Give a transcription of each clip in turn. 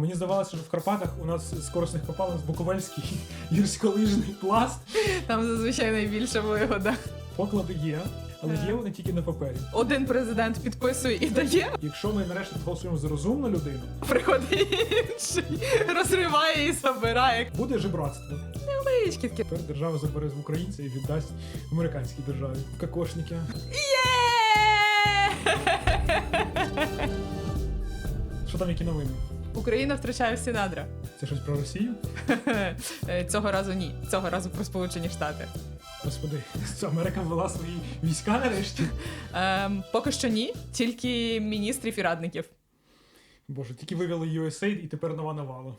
Мені здавалося, що в Карпатах у нас з корисних копалин з Буковельський гірськолижний пласт. Там зазвичай найбільша вигода. Поклади є, але є вони тільки на папері. Один президент підписує і дає, Якщо ми нарешті голосуємо за розумну людину, приходить інший, розриває і забирає. буде жебратство. Невеличкі такі. Тепер держава забере з українця і віддасть американській державі. Кокошники. Є! Що там які новини? Україна втрачає всі надра. Це щось про Росію? Цього разу ні. Цього разу про Сполучені Штати. Господи, Америка ввела свої війська нарешті. Ем, поки що ні, тільки міністрів і радників. Боже, тільки вивели USAID і тепер нова навала.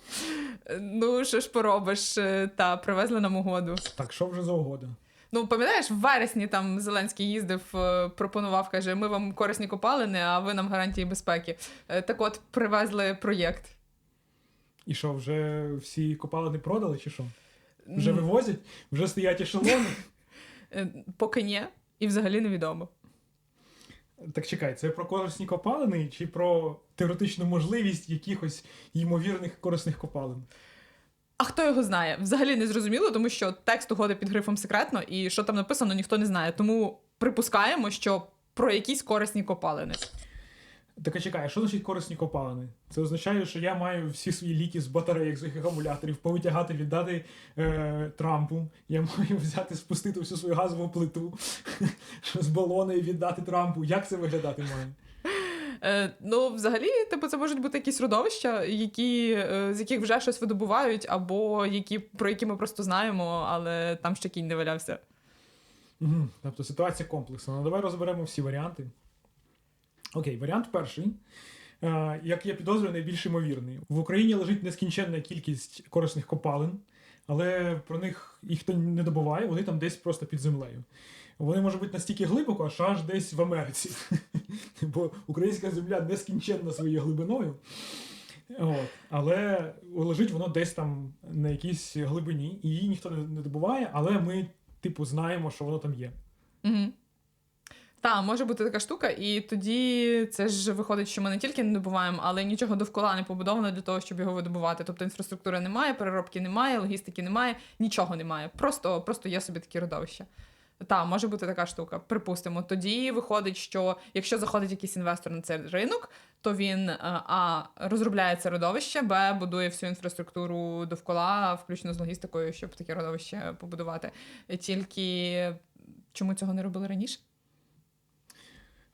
Ну, що ж поробиш, е, та привезли нам угоду. Так, що вже за угода? Ну, пам'ятаєш, в вересні там Зеленський їздив, е, пропонував, каже: ми вам корисні копалини, а ви нам гарантії безпеки. Е, Так от привезли проєкт. І що, вже всі копалини продали, чи що? Вже вивозять? Вже стоять ешелони? е, Поки ні, і взагалі невідомо. Так чекай, це про корисні копалини чи про теоретичну можливість якихось ймовірних корисних копалин? А хто його знає? Взагалі не зрозуміло, тому що текст угоди під грифом секретно, і що там написано, ніхто не знає. Тому припускаємо, що про якісь корисні копалини. Так а чекай, що значить корисні копалини? Це означає, що я маю всі свої ліки з батарейок, з акумуляторів, повитягати, віддати е, Трампу. Я маю взяти, спустити всю свою газову плиту з балони і віддати Трампу. Як це виглядати має? Е, ну, взагалі, типу, це можуть бути якісь родовища, які, е, з яких вже щось видобувають, або які, про які ми просто знаємо, але там ще кінь не валявся. Угу. Тобто ситуація комплексна. Ну давай розберемо всі варіанти. Окей, варіант перший. Е, як я підозрюю, найбільш ймовірний. В Україні лежить нескінченна кількість корисних копалин, але про них їх не добуває, вони там десь просто під землею. Вони можуть бути настільки глибоко, що аж десь в Америці. Бо українська земля нескінченна своєю глибиною. От. Але лежить воно десь там на якійсь глибині, і її ніхто не добуває, але ми, типу, знаємо, що воно там є. Угу. Так, може бути така штука, і тоді це ж виходить, що ми не тільки не добуваємо, але нічого довкола не побудовано для того, щоб його видобувати. Тобто інфраструктури немає, переробки немає, логістики немає, нічого немає. Просто, просто є собі такі родовища. Так, може бути така штука. Припустимо. Тоді виходить, що якщо заходить якийсь інвестор на цей ринок, то він е, а розробляє це родовище, б будує всю інфраструктуру довкола, включно з логістикою, щоб таке родовище побудувати. Тільки чому цього не робили раніше?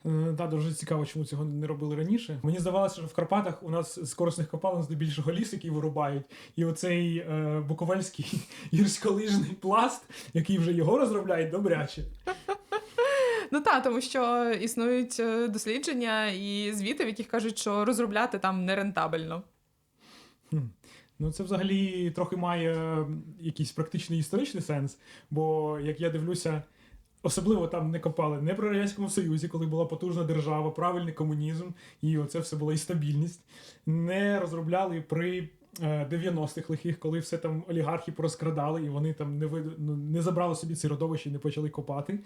Да, дуже цікаво, чому цього не робили раніше. Мені здавалося, що в Карпатах у нас з корисних копалин здебільшого ліс, який вирубають, і оцей е, буковельський гірськолижний пласт, який вже його розробляють, добряче. Ну так, тому що існують е, дослідження і звіти, в яких кажуть, що розробляти там нерентабельно. Хм. Ну, це взагалі трохи має якийсь практичний історичний сенс, бо як я дивлюся. Особливо там не копали не при Радянському Союзі, коли була потужна держава, правильний комунізм, і оце все була і стабільність. Не розробляли при е, 90-х лихих, коли все там олігархи порозкрадали, і вони там не вид... ну, не забрали собі ці родовища і не почали копати.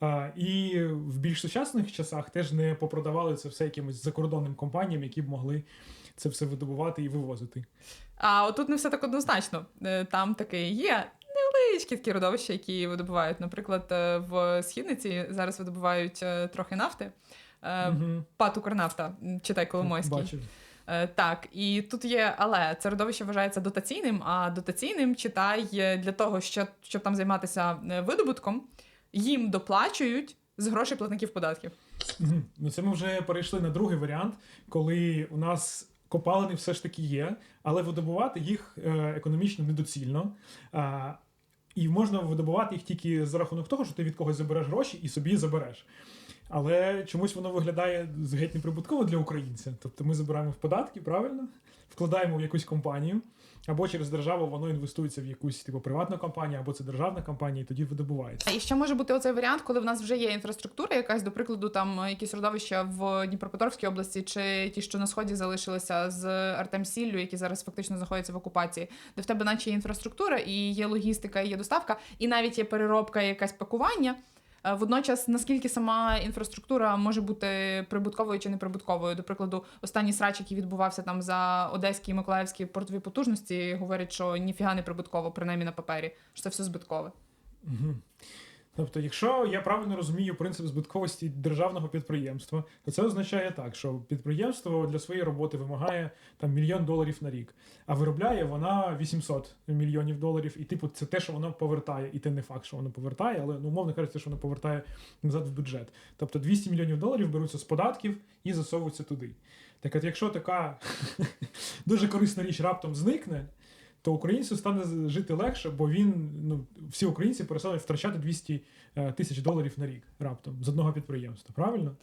А, і в більш сучасних часах теж не попродавали це все якимось закордонним компаніям, які б могли це все видобувати і вивозити. А отут не все так однозначно. Е, Там таке є. Невеличкі такі родовища, які видобувають. Наприклад, е, в східниці зараз видобувають е, трохи нафти. Е, Мгм. Пат Укрнафта, читай Коломойський. Бачив. Е, Так, і тут є, але це родовище вважається дотаційним, а дотаційним читай е, для того, щоб, щоб там займатися е, видобутком, їм доплачують з грошей платників податків. Ну, це ми вже перейшли на другий варіант, коли у нас копалини все ж таки є, але видобувати їх е, економічно недоцільно. І можна видобувати їх тільки за рахунок того, що ти від когось забереш гроші і собі забереш. Але чомусь воно виглядає геть неприбутково для українця. Тобто ми забираємо в податки, правильно, вкладаємо в якусь компанію, або через державу воно інвестується в якусь типу приватну компанію, або це державна компанія, і тоді видобувається. І ще може бути оцей варіант, коли в нас вже є інфраструктура, якась, до прикладу, там е, якісь родовища в Дніпропетровській області, чи ті, що на сході залишилися з Артемсіллю, які зараз фактично знаходяться в окупації, де в тебе наче є інфраструктура, і є логістика, і є доставка, і навіть є переробка, і якесь пакування. Е, Водночас, наскільки сама інфраструктура може бути прибутковою чи неприбутковою. До прикладу, останній срач, який відбувався там за одеські і миколаївські портові потужності, говорять, що ніфіга не прибутково, принаймні на папері, що це все збиткове. Угу. Тобто, якщо я правильно розумію принцип збитковості державного підприємства, то це означає так, що підприємство для своєї роботи вимагає там мільйон доларів на рік, а виробляє вона 800 мільйонів доларів, і типу це те, що воно повертає, і те не факт, що воно повертає, але ну умовно кажучи, що воно повертає назад в бюджет. Тобто 200 мільйонів доларів беруться з податків і засовуються туди. Так от, якщо така дуже корисна річ раптом зникне, то українцю стане жити легше, бо він, ну, всі українці перестануть втрачати 200 е, тисяч доларів на рік раптом з одного підприємства. Правильно?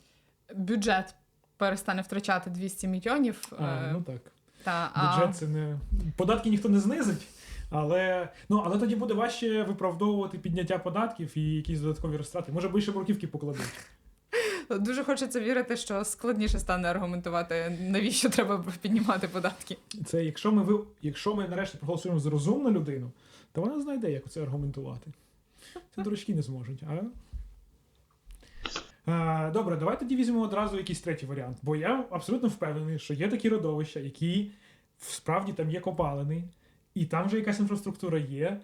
Бюджет перестане втрачати 200 мільйонів. А, е, ну так. та, а... Бюджет це не. Податки ніхто не знизить, але, ну, але тоді буде важче виправдовувати підняття податків і якісь додаткові розтрати. Може, більше бруківки покладуть. Дуже хочеться вірити, що складніше стане аргументувати, навіщо треба піднімати податки. Це якщо ми ви, якщо ми нарешті проголосуємо за розумну людину, то вона знайде, як це аргументувати. Це дурачки не зможуть. А? Добре, давай тоді візьмемо одразу якийсь третій варіант. Бо я абсолютно впевнений, що є такі родовища, які справді там є копалини, і там вже якась інфраструктура є,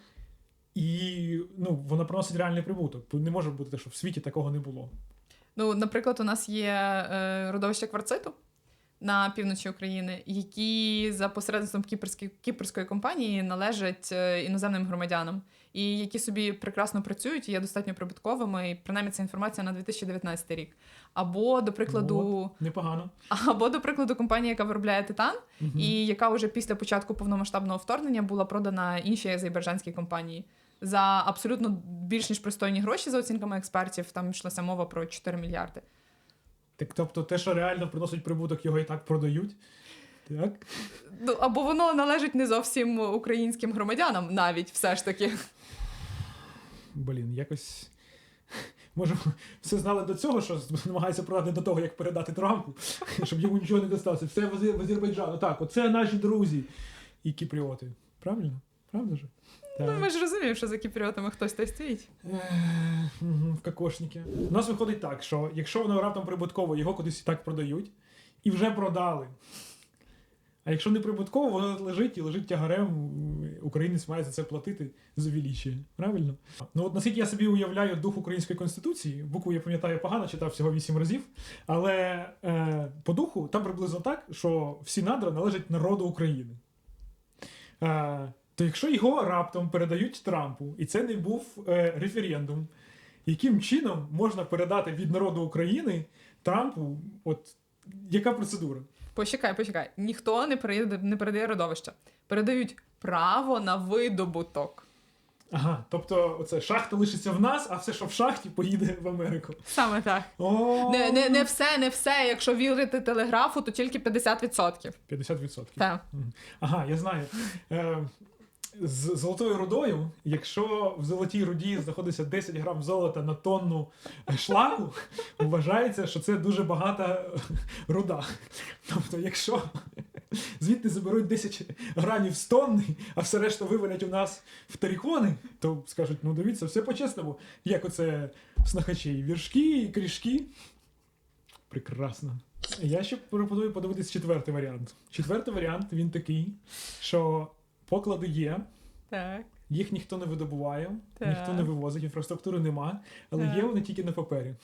і ну, вона приносить реальний прибуток. Не може бути, що в світі такого не було. Ну, наприклад, у нас є е, родовище кварциту на півночі України, які за посередництвом кіпрської, кіпрської компанії належать е, іноземним громадянам, і які собі прекрасно працюють і є достатньо прибутковими. І принаймні це інформація на 2019 рік. Або, до прикладу, Непогано. або, до прикладу, компанія, яка виробляє титан, Мгм. і яка вже після початку повномасштабного вторгнення була продана іншій азербайджанській компанії за абсолютно більш ніж пристойні гроші за оцінками експертів. Там йшлася мова про 4 мільярди. Так, тобто те, що реально приносить прибуток, його і так продають. Так? Ну, або воно належить не зовсім українським громадянам, навіть все ж таки. Блін, якось. Може, все знали до цього, що намагається продати до того, як передати Трампу, щоб йому нічого не досталося. Все в Азербайджану. Так, оце наші друзі і кіпріоти. Правильно? Правда ж? Ну, ми ж розуміємо, що за кіпріотами хтось та стоїть. В кокошники. У нас виходить так, що якщо воно раптом прибутково, його кудись і так продають, і вже продали. А якщо не прибутково, воно лежить і лежить тягарем, українець має за це платити за величие. Правильно? Ну от наскільки я собі уявляю дух української конституції, букву я пам'ятаю погано, читав всього вісім разів. Але е, по духу там приблизно так, що всі надра належать народу України. Е, то якщо його раптом передають Трампу, і це не був е, референдум, яким чином можна передати від народу України Трампу? От яка процедура? Почекай, почекай. Ніхто не передає, не передає родовища. Передають право на видобуток. Ага, тобто оце шахта лишиться в нас, а все, що в шахті, поїде в Америку. Саме так. Не, не, не все, не все. Якщо вірити телеграфу, то тільки 50%. 50%. Так. Ага, я знаю. Е, з золотою рудою, якщо в золотій руді знаходиться 10 грам золота на тонну шлагу, вважається, що це дуже багата руда. Тобто, якщо звідти заберуть 10 грамів з тонни, а все решта вивалять у нас в тарікони, то скажуть: ну дивіться, все по-чесному, як оце снахачі, віршки і крішки. Прекрасно. Я ще пропоную подивитись четвертий варіант. Четвертий варіант він такий, що поклади є, Так. їх ніхто не видобуває, Так. ніхто не вивозить, інфраструктури нема, але Так. є вони тільки на папері.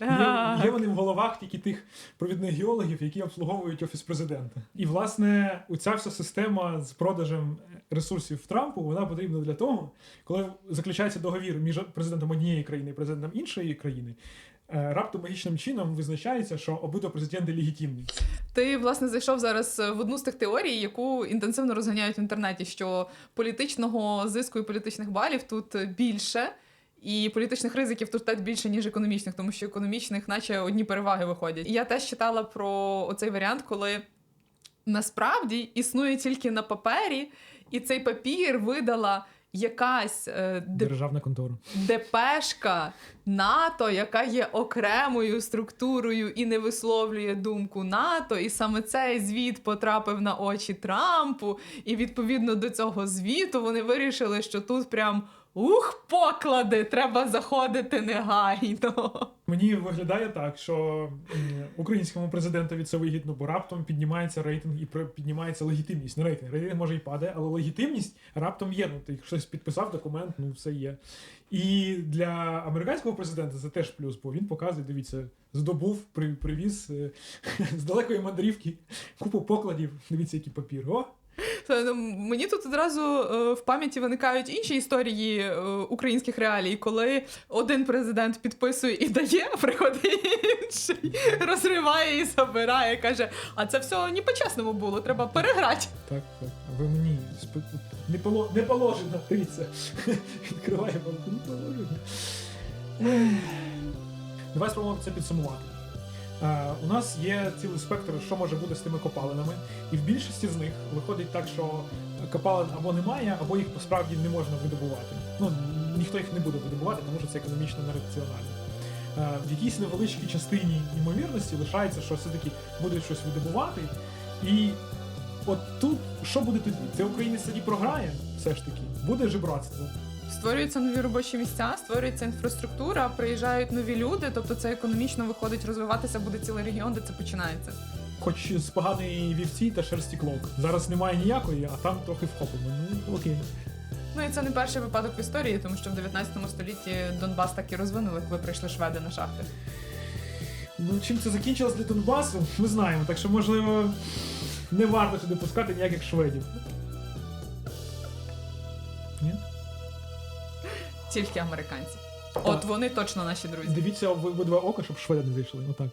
Є, Так. є вони в головах тільки тих провідних геологів, які обслуговують офіс президента. І власне ця вся система з продажем ресурсів Трампу вона потрібна для того, коли заключається договір між президентом однієї країни і президентом іншої країни. Е, Раптом магічним чином визначається, що обидва президенти легітимні. Ти власне зайшов зараз в одну з тих теорій, яку інтенсивно розганяють в інтернеті, що політичного зиску і політичних балів тут більше, і політичних ризиків тут теж більше, ніж економічних, тому що економічних, наче одні переваги виходять. Я теж читала про оцей варіант, коли насправді існує тільки на папері, і цей папір видала якась е, Державна контора. депешка НАТО, яка є окремою структурою і не висловлює думку НАТО, і саме цей звіт потрапив на очі Трампу. І відповідно до цього звіту вони вирішили, що тут прям Ух, поклади! Треба заходити негайно. Мені виглядає так, що українському президентові це вигідно, бо раптом піднімається рейтинг і піднімається легітимність. Не рейтинг, рейтинг може і падає, але легітимність раптом є. Ну, ти хтось підписав документ, ну все є. І для американського президента це теж плюс, бо він показує, дивіться, здобув, при, привіз е, з далекої мандрівки купу покладів. Дивіться, який папір. О! Ну, Мені тут одразу е, в пам'яті виникають інші історії е, українських реалій, коли один президент підписує і дає, а приходить інший, розриває і забирає, каже: а це все не по-чесному було, треба переграти. Так, так. А ви мені не, поло... не положено, дивіться. Відкриває банку, не положено. Давай спробуємо це підсумувати. Е, у нас є цілий спектр, що може бути з тими копалинами, і в більшості з них виходить так, що копалин або немає, або їх справді не можна видобувати. Ну, ніхто їх не буде видобувати, тому що це економічно нераціонально. Е, в якійсь невеличкій частині ймовірності лишається, що все-таки будуть щось видобувати, і От тут що буде тоді? Це українець тоді програє, все ж таки. Буде жебратство. Створюються нові робочі місця, створюється інфраструктура, приїжджають нові люди, тобто це економічно виходить розвиватися, буде цілий регіон, де це починається. Хоч з поганої вівці та шерсті клок. Зараз немає ніякої, а там трохи вхопимо. Ну окей. Ну і це не перший випадок в історії, тому що в 19 столітті Донбас так і розвинули, коли прийшли шведи на шахти. Ну чим це закінчилось для Донбасу, ми знаємо. Так що, можливо, не варто сюди пускати ніяких шведів. Тільки американці. От вони точно наші друзі. Дивіться в обидва ока, щоб шведи не зайшли. Отак.